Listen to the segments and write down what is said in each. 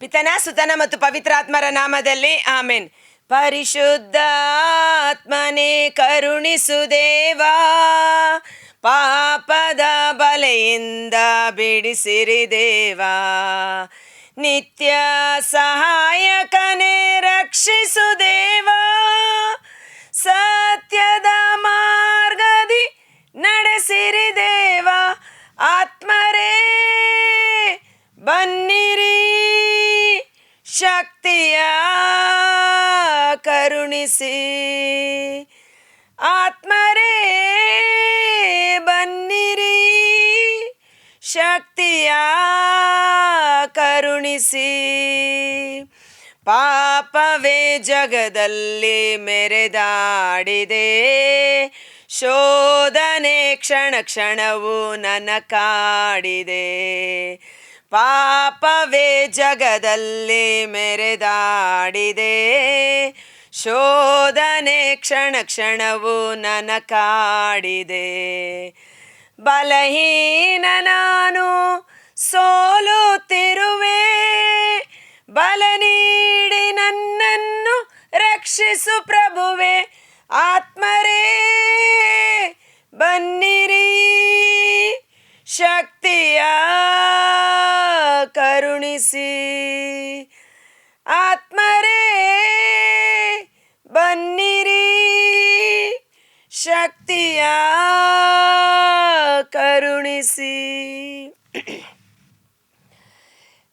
ಪಿತನ, ಸುತನ ಮತ್ತು ಪವಿತ್ರಾತ್ಮರ ನಾಮದಲ್ಲಿ ಆಮೇನ್. ಪರಿಶುದ್ಧ ಆತ್ಮನೇ ಕರುಣಿಸು ದೇವಾ, ಪಾಪದ ಬಲೆಯಿಂದ ಬಿಡಿಸಿರಿ ದೇವಾ. ನಿತ್ಯ ಸಹಾಯಕನೇ ಶಕ್ತಿಯ ಕರುಣಿಸಿ. ಆತ್ಮರೇ ಬನ್ನಿರಿ ಶಕ್ತಿಯ ಕರುಣಿಸಿ. ಪಾಪವೇ ಜಗದಲ್ಲಿ ಮೆರೆದಾಡಿದೆ ಶೋಧನೆ ಕ್ಷಣ ಕ್ಷಣವು ನನ್ನ ಕಾಡಿದೆ. ಪಾಪವೇ ಜಗದಲ್ಲಿ ಮೆರೆದಾಡಿದೆ. ಶೋಧನೆ ಕ್ಷಣ ಕ್ಷಣವು ನನ ಕಾಡಿದೆ ಬಲಹೀನ ನಾನು ಸೋಲುತ್ತಿರುವೆ. ಬಲ ನೀಡಿ ನನ್ನನ್ನು ರಕ್ಷಿಸು ಪ್ರಭುವೆ. ಆತ್ಮರೇ, ಬನ್ನಿರಿ. ಶಕ್ತಿಯ ಕರುಣಿಸಿ. ಆತ್ಮರೇ, ಬನ್ನಿರಿ. ಶಕ್ತಿಯ ಕರುಣಿಸಿ.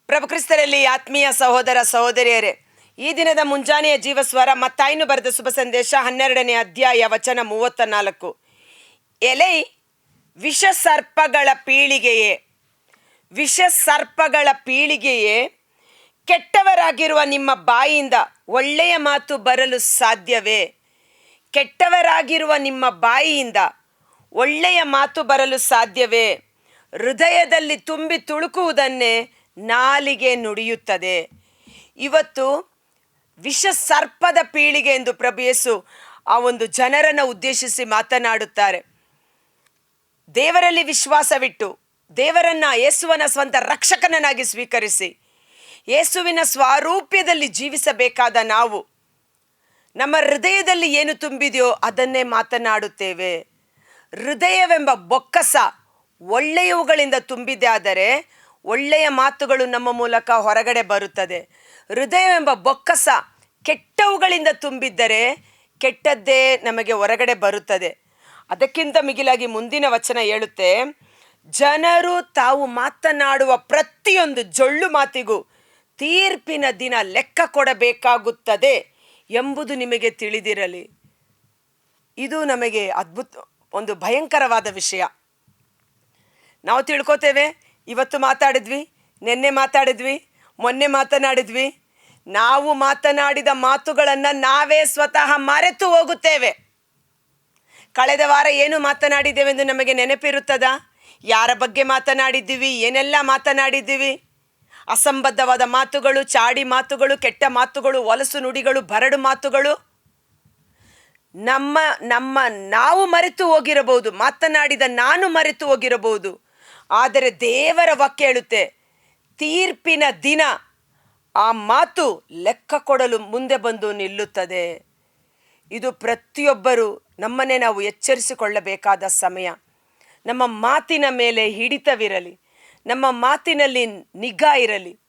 ಪ್ರಭು ಕ್ರಿಸ್ತರಲ್ಲಿ ಆತ್ಮೀಯ ಸಹೋದರ ಸಹೋದರಿಯರೇ, ಈ ದಿನದ ಮುಂಜಾನೆಯ ಜೀವಸ್ವರ ಮತ್ತಾಯಿನು ಬರೆದ ಶುಭ ಸಂದೇಶ ಹನ್ನೆರಡನೇ ಅಧ್ಯಾಯ ವಚನ ಮೂವತ್ತ ನಾಲ್ಕು ಎಲೆ ವಿಷ ಸರ್ಪಗಳ ಪೀಳಿಗೆಯೇ ವಿಷ ಸರ್ಪಗಳ ಪೀಳಿಗೆಯೇ, ಕೆಟ್ಟವರಾಗಿರುವ ನಿಮ್ಮ ಬಾಯಿಯಿಂದ ಒಳ್ಳೆಯ ಮಾತು ಬರಲು ಸಾಧ್ಯವೇ? ಕೆಟ್ಟವರಾಗಿರುವ ನಿಮ್ಮ ಬಾಯಿಯಿಂದ ಒಳ್ಳೆಯ ಮಾತು ಬರಲು ಸಾಧ್ಯವೇ? ಹೃದಯದಲ್ಲಿ ತುಂಬಿ ತುಳುಕುವುದನ್ನೇ ನಾಲಿಗೆ ನುಡಿಯುತ್ತದೆ. ಇವತ್ತು ವಿಷ ಸರ್ಪದ ಪೀಳಿಗೆ ಎಂದು ಪ್ರಭುಯಸು ಆ ಒಂದು ಜನರನ್ನು ಉದ್ದೇಶಿಸಿ ಮಾತನಾಡುತ್ತಾರೆ. ದೇವರಲ್ಲಿ ವಿಶ್ವಾಸವಿಟ್ಟು ದೇವರನ್ನ ಯೇಸುವನ ಸ್ವಂತ ರಕ್ಷಕನನ್ನಾಗಿ ಸ್ವೀಕರಿಸಿ, ಯೇಸುವಿನ ಸ್ವಾರೂಪ್ಯದಲ್ಲಿ ಜೀವಿಸಬೇಕಾದ ನಾವು, ನಮ್ಮ ಹೃದಯದಲ್ಲಿ ಏನು ತುಂಬಿದೆಯೋ ಅದನ್ನೇ ಮಾತನಾಡುತ್ತೇವೆ. ಹೃದಯವೆಂಬ ಬೊಕ್ಕಸ ಒಳ್ಳೆಯವುಗಳಿಂದ ತುಂಬಿದೆ ಒಳ್ಳೆಯ ಮಾತುಗಳು ನಮ್ಮ ಮೂಲಕ ಹೊರಗಡೆ ಬರುತ್ತದೆ. ಹೃದಯವೆಂಬ ಬೊಕ್ಕಸ ಕೆಟ್ಟವುಗಳಿಂದ ತುಂಬಿದ್ದರೆ ಕೆಟ್ಟದ್ದೇ ನಮಗೆ ಹೊರಗಡೆ ಬರುತ್ತದೆ. ಅದಕ್ಕಿಂತ ಮಿಗಿಲಾಗಿ ಮುಂದಿನ ವಚನ ಹೇಳುತ್ತೆ ಜನರು ತಾವು ಮಾತನಾಡುವ ಪ್ರತಿಯೊಂದು ಜೊಳ್ಳು ಮಾತಿಗೂ ತೀರ್ಪಿನ ದಿನ ಲೆಕ್ಕ ಕೊಡಬೇಕಾಗುತ್ತದೆ ಎಂಬುದು ನಿಮಗೆ ತಿಳಿದಿರಲಿ. ಇದು ನಮಗೆ ಅದ್ಭುತ, ಒಂದು ಭಯಂಕರವಾದ ವಿಷಯ. ನಾವು ತಿಳ್ಕೊತೇವೆ, ಇವತ್ತು ಮಾತಾಡಿದ್ವಿ, ನಿನ್ನೆ ಮಾತಾಡಿದ್ವಿ, ಮೊನ್ನೆ ಮಾತನಾಡಿದ್ವಿ. ನಾವು ಮಾತನಾಡಿದ ಮಾತುಗಳನ್ನು ನಾವೇ ಸ್ವತಃ ಮರೆತು ಹೋಗುತ್ತೇವೆ. ಕಳೆದ ವಾರ ಏನು ಮಾತನಾಡಿದ್ದೇವೆಂದು ನಮಗೆ ನೆನಪಿರುತ್ತದಾ? ಯಾರ ಬಗ್ಗೆ ಮಾತನಾಡಿದ್ದೀವಿ? ಏನೆಲ್ಲ ಮಾತನಾಡಿದ್ದೀವಿ? ಅಸಂಬದ್ಧವಾದ ಮಾತುಗಳು, ಚಾಡಿ ಮಾತುಗಳು, ಕೆಟ್ಟ ಮಾತುಗಳು ಒಲಸು ನುಡಿಗಳು, ಬರಡು ಮಾತುಗಳು. ನಮ್ಮ ನಮ್ಮ ನಾವು ಮರೆತು ಹೋಗಿರಬಹುದು, ಮಾತನಾಡಿದ ನಾನು ಮರೆತು ಹೋಗಿರಬಹುದು. ಆದರೆ ದೇವರ ವಾಕ್ಯ ಹೇಳುತ್ತೆ, ತೀರ್ಪಿನ ದಿನ ಆ ಮಾತು ಲೆಕ್ಕ ಕೊಡಲು ಮುಂದೆ ಬಂದು ನಿಲ್ಲುತ್ತದೆ. ಇದು ಪ್ರತಿಯೊಬ್ಬರು ನಮ್ಮನ್ನೇ ನಾವು ಎಚ್ಚರಿಸಿಕೊಳ್ಳಬೇಕಾದ ಸಮಯ. ನಮ್ಮ ಮಾತಿನ ಮೇಲೆ ಹಿಡಿತವಿರಲಿ, ನಮ್ಮ ಮಾತಿನಲ್ಲಿ ನಿಗಾ ಇರಲಿ.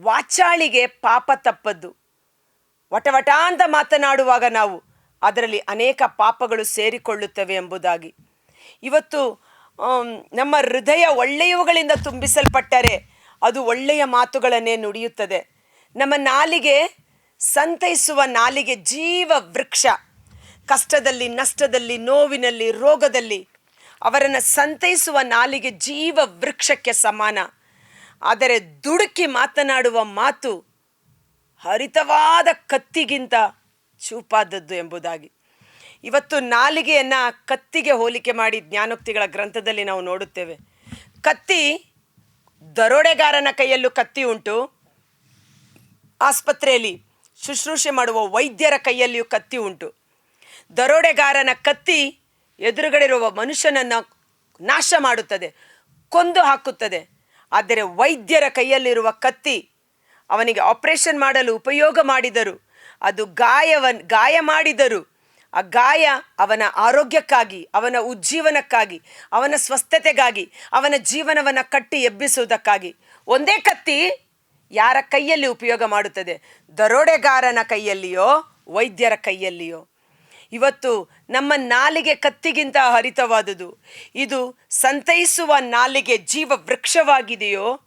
ವಾಚಾಳಿಗೆ ಪಾಪ ತಪ್ಪದ್ದು. ವಟವಟ ಅಂತ ಮಾತನಾಡುವಾಗ ನಾವು ಅದರಲ್ಲಿ ಅನೇಕ ಪಾಪಗಳು ಸೇರಿಕೊಳ್ಳುತ್ತವೆ ಎಂಬುದಾಗಿ. ಇವತ್ತು ನಮ್ಮ ಹೃದಯ ಒಳ್ಳೆಯವುಗಳಿಂದ ತುಂಬಿಸಲ್ಪಟ್ಟರೆ ಅದು ಒಳ್ಳೆಯ ಮಾತುಗಳನ್ನೇ ನುಡಿಯುತ್ತದೆ. ನಮ್ಮ ನಾಲಿಗೆ ಸಂತೈಸುವ ನಾಲಿಗೆ ಜೀವ ವೃಕ್ಷ. ಕಷ್ಟದಲ್ಲಿ, ನಷ್ಟದಲ್ಲಿ, ನೋವಿನಲ್ಲಿ, ರೋಗದಲ್ಲಿ ಅವರನ್ನು ಸಂತೈಸುವ ನಾಲಿಗೆ ಜೀವ ವೃಕ್ಷಕ್ಕೆ ಸಮಾನ. ಆದರೆ ದುಡುಕಿ ಮಾತನಾಡುವ ಮಾತು ಹರಿತವಾದ ಕತ್ತಿಗಿಂತ ಚೂಪಾದದ್ದು ಎಂಬುದಾಗಿ. ಇವತ್ತು ನಾಲಿಗೆಯನ್ನು ಕತ್ತಿಗೆ ಹೋಲಿಕೆ ಮಾಡಿ ಜ್ಞಾನೋಕ್ತಿಗಳ ಗ್ರಂಥದಲ್ಲಿ ನಾವು ನೋಡುತ್ತೇವೆ. ಕತ್ತಿ ದರೋಡೆಗಾರನ ಕೈಯಲ್ಲೂ ಕತ್ತಿ ಉಂಟು. ಆಸ್ಪತ್ರೆಯಲ್ಲಿ ಶುಶ್ರೂಷೆ ಮಾಡುವ ವೈದ್ಯರ ಕೈಯಲ್ಲಿಯೂ ಕತ್ತಿ ಉಂಟು. ದರೋಡೆಗಾರನ ಕತ್ತಿ ಎದುರುಗಡೆ ಇರುವ ಮನುಷ್ಯನನ್ನು ನಾಶ ಮಾಡುತ್ತದೆ, ಕೊಂದು ಹಾಕುತ್ತದೆ. ಆದರೆ ವೈದ್ಯರ ಕೈಯಲ್ಲಿರುವ ಕತ್ತಿ ಅವನಿಗೆ ಆಪರೇಷನ್ ಮಾಡಲು ಉಪಯೋಗ ಮಾಡಿದರು. ಅದು ಗಾಯವ ಗಾಯ ಮಾಡಿದರು. ಆ ಗಾಯ ಅವನ ಆರೋಗ್ಯಕ್ಕಾಗಿ, ಅವನ ಉಜ್ಜೀವನಕ್ಕಾಗಿ, ಅವನ ಸ್ವಸ್ಥತೆಗಾಗಿ, ಅವನ ಜೀವನವನ್ನು ಕಟ್ಟಿ ಎಬ್ಬಿಸುವುದಕ್ಕಾಗಿ. ಒಂದೇ ಕತ್ತಿ ಯಾರ ಕೈಯಲ್ಲಿ ಉಪಯೋಗ ಮಾಡುತ್ತದೆ? ದರೋಡೆಗಾರನ ಕೈಯಲ್ಲಿಯೋ, ವೈದ್ಯರ ಕೈಯಲ್ಲಿಯೋ? ಇವತ್ತು ನಮ್ಮ ನಾಲಿಗೆ ಕತ್ತಿಗಿಂತ ಹರಿತವಾದುದು ಇದು ಸಂತೈಸುವ ನಾಲಿಗೆ ಜೀವ ವೃಕ್ಷವಾಗಿದೆಯೋ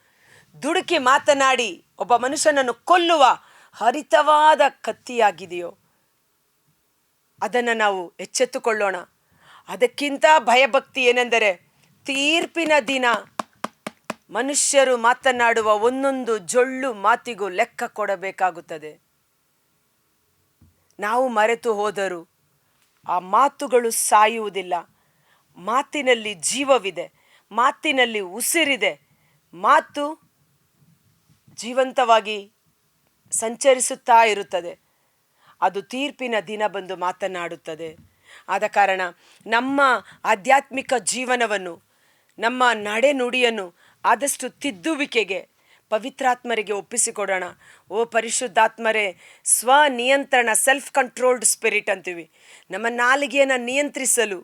ದುಡುಕಿ ಮಾತನಾಡಿ ಒಬ್ಬ ಮನುಷ್ಯನನ್ನು ಕೊಲ್ಲುವ ಹರಿತವಾದ ಕತ್ತಿಯಾಗಿದೆಯೋ? ಅದನ್ನು ನಾವು ಎಚ್ಚೆತ್ತುಕೊಳ್ಳೋಣ. ಅದಕ್ಕಿಂತ ಭಯಭಕ್ತಿ ಏನೆಂದರೆ ತೀರ್ಪಿನ ದಿನ ಮನುಷ್ಯರು ಮಾತನಾಡುವ ಒಂದೊಂದು ಜೊಳ್ಳು ಮಾತಿಗೂ ಲೆಕ್ಕ ಕೊಡಬೇಕಾಗುತ್ತದೆ. ನಾವು ಮರೆತು ಹೋದರು ಆ ಮಾತುಗಳು ಸಾಯುವುದಿಲ್ಲ. ಮಾತಿನಲ್ಲಿ ಜೀವವಿದೆ, ಮಾತಿನಲ್ಲಿ ಉಸಿರಿದೆ. ಮಾತು ಜೀವಂತವಾಗಿ ಸಂಚರಿಸುತ್ತಾ ಇರುತ್ತದೆ. ಅದು ತೀರ್ಪಿನ ದಿನ ಬಂದು ಮಾತನಾಡುತ್ತದೆ. ಆದ ಕಾರಣ ನಮ್ಮ ಆಧ್ಯಾತ್ಮಿಕ ಜೀವನವನ್ನು, ನಮ್ಮ ನಡೆನುಡಿಯನ್ನು ಆದಷ್ಟು ತಿದ್ದುವಿಕೆಗೆ ಪವಿತ್ರಾತ್ಮರಿಗೆ ಒಪ್ಪಿಸಿಕೊಡೋಣ. ಓ ಪರಿಶುದ್ಧಾತ್ಮರೇ, ಸ್ವನಿಯಂತ್ರಣ ಸೆಲ್ಫ್ ಕಂಟ್ರೋಲ್ಡ್ ಸ್ಪಿರಿಟ್ ಅಂತೀವಿ. ನಮ್ಮ ನಾಲಿಗೆಯನ್ನು ನಿಯಂತ್ರಿಸಲು,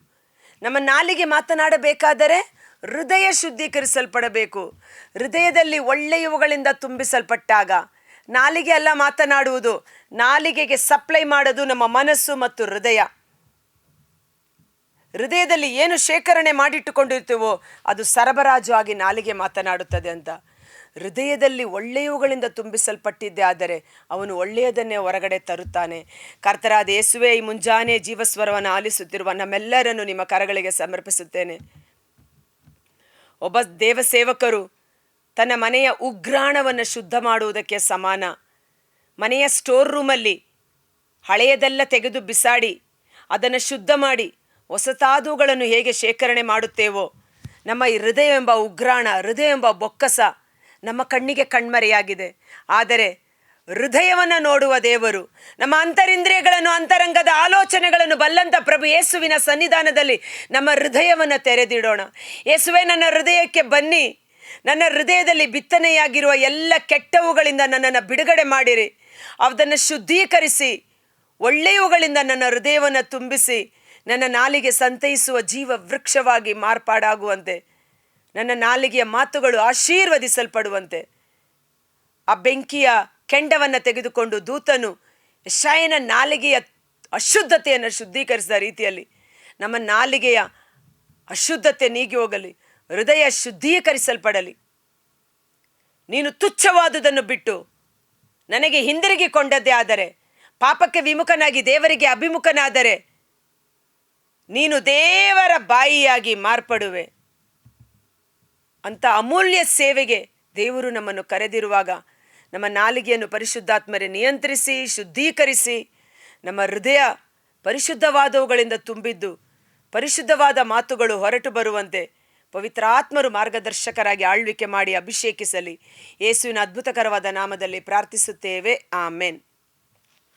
ನಮ್ಮ ನಾಲಿಗೆ ಮಾತನಾಡಬೇಕಾದರೆ ಹೃದಯ ಶುದ್ಧೀಕರಿಸಲ್ಪಡಬೇಕು. ಹೃದಯದಲ್ಲಿ ಒಳ್ಳೆಯವುಗಳಿಂದ ತುಂಬಿಸಲ್ಪಟ್ಟಾಗ ನಾಲಿಗೆ ಅಲ್ಲ ಮಾತನಾಡುವುದು, ನಾಲಿಗೆಗೆ ಸಪ್ಲೈ ಮಾಡೋದು ನಮ್ಮ ಮನಸ್ಸು ಮತ್ತು ಹೃದಯ. ಹೃದಯದಲ್ಲಿ ಏನು ಶೇಖರಣೆ ಮಾಡಿಟ್ಟುಕೊಂಡಿರ್ತೀವೋ ಅದು ಸರಬರಾಜು ಆಗಿ ನಾಲಿಗೆ ಮಾತನಾಡುತ್ತದೆ ಅಂತ. ಹೃದಯದಲ್ಲಿ ಒಳ್ಳೆಯವುಗಳಿಂದ ತುಂಬಿಸಲ್ಪಟ್ಟಿದ್ದೆ, ಆದರೆ ಅವನು ಒಳ್ಳೆಯದನ್ನೇ ಹೊರಗಡೆ ತರುತ್ತಾನೆ. ಕರ್ತರಾದ ಯೇಸುವೆ, ಈ ಮುಂಜಾನೆ ಜೀವಸ್ವರವನ್ನು ಆಲಿಸುತ್ತಿರುವ ನಮ್ಮೆಲ್ಲರನ್ನು ನಿಮ್ಮ ಕರಗಳಿಗೆ ಸಮರ್ಪಿಸುತ್ತೇನೆ. ಒಬ್ಬ ದೇವಸೇವಕರು ತನ್ನ ಮನೆಯ ಉಗ್ರಾಣವನ್ನು ಶುದ್ಧ ಮಾಡುವುದಕ್ಕೆ ಸಮಾನ. ಮನೆಯ ಸ್ಟೋರ್ ರೂಮಲ್ಲಿ ಹಳೆಯದೆಲ್ಲ ತೆಗೆದು ಬಿಸಾಡಿ, ಅದನ್ನು ಶುದ್ಧ ಮಾಡಿ ಹೊಸತಾದವುಗಳನ್ನು ಹೇಗೆ ಶೇಖರಣೆ ಮಾಡುತ್ತೇವೋ, ನಮ್ಮ ಈ ಹೃದಯ ಎಂಬ ಉಗ್ರಾಣ ಹೃದಯ ಎಂಬ ಬೊಕ್ಕಸ ನಮ್ಮ ಕಣ್ಣಿಗೆ ಕಣ್ಮರೆಯಾಗಿದೆ. ಆದರೆ ಹೃದಯವನ್ನು ನೋಡುವ ದೇವರು, ನಮ್ಮ ಅಂತರಿಂದ್ರಿಯಗಳನ್ನು, ಅಂತರಂಗದ ಆಲೋಚನೆಗಳನ್ನು ಬಲ್ಲಂತ ಪ್ರಭು ಯೇಸುವಿನ ಸನ್ನಿಧಾನದಲ್ಲಿ ನಮ್ಮ ಹೃದಯವನ್ನು ತೆರೆದಿಡೋಣ. ಯೇಸುವೆ, ನನ್ನ ಹೃದಯಕ್ಕೆ ಬನ್ನಿ. ನನ್ನ ಹೃದಯದಲ್ಲಿ ಬಿತ್ತನೆಯಾಗಿರುವ ಎಲ್ಲ ಕೆಟ್ಟವುಗಳಿಂದ ನನ್ನನ್ನು ಬಿಡುಗಡೆ ಮಾಡಿರಿ. ಅದನ್ನು ಶುದ್ಧೀಕರಿಸಿ, ಒಳ್ಳೆಯವುಗಳಿಂದ ನನ್ನ ಹೃದಯವನ್ನು ತುಂಬಿಸಿ, ನನ್ನ ನಾಲಿಗೆ ಸಂತೈಸುವ ಜೀವ ವೃಕ್ಷವಾಗಿ ಮಾರ್ಪಾಡಾಗುವಂತೆ. ನನ್ನ ನಾಲಿಗೆಯ ಮಾತುಗಳು ಆಶೀರ್ವದಿಸಲ್ಪಡುವಂತೆ. ಆ ಬೆಂಕಿಯ ಕೆಂಡವನ್ನು ತೆಗೆದುಕೊಂಡು ದೂತನು ಶಯನ ನಾಲಿಗೆಯ ಅಶುದ್ಧತೆಯನ್ನು ಶುದ್ಧೀಕರಿಸಿದ ರೀತಿಯಲ್ಲಿ ನಮ್ಮ ನಾಲಿಗೆಯ ಅಶುದ್ಧತೆ ನೀಗಿ ಹೋಗಲಿ, ಹೃದಯ ಶುದ್ಧೀಕರಿಸಲ್ಪಡಲಿ. ನೀನು ತುಚ್ಛವಾದುದನ್ನು ಬಿಟ್ಟು ನನಗೆ ಹಿಂದಿರುಗಿಕೊಂಡದ್ದೇ ಆದರೆ, ಪಾಪಕ್ಕೆ ವಿಮುಖನಾಗಿ ದೇವರಿಗೆ ಅಭಿಮುಖನಾದರೆ ನೀನು ದೇವರ ಬಾಯಿಯಾಗಿ ಮಾರ್ಪಡುವೆ. ಅಂತ ಅಮೂಲ್ಯ ಸೇವೆಗೆ ದೇವರು ನಮ್ಮನ್ನು ಕರೆದಿರುವಾಗ ನಮ್ಮ ನಾಲಿಗೆಯನ್ನು ಪರಿಶುದ್ಧಾತ್ಮರೆ ನಿಯಂತ್ರಿಸಿ, ಶುದ್ಧೀಕರಿಸಿ, ನಮ್ಮ ಹೃದಯ ಪರಿಶುದ್ಧವಾದವುಗಳಿಂದ ತುಂಬಿದ್ದು ಪರಿಶುದ್ಧವಾದ ಮಾತುಗಳು ಹೊರಟು ಬರುವಂತೆ ಪವಿತ್ರಾತ್ಮರು ಮಾರ್ಗದರ್ಶಕರಾಗಿ ಆಳ್ವಿಕೆ ಮಾಡಿ ಅಭಿಷೇಕಿಸಲಿ. ಯೇಸುವಿನ ಅದ್ಭುತಕರವಾದ ನಾಮದಲ್ಲಿ ಪ್ರಾರ್ಥಿಸುತ್ತೇವೆ. ಆಮೇನ್.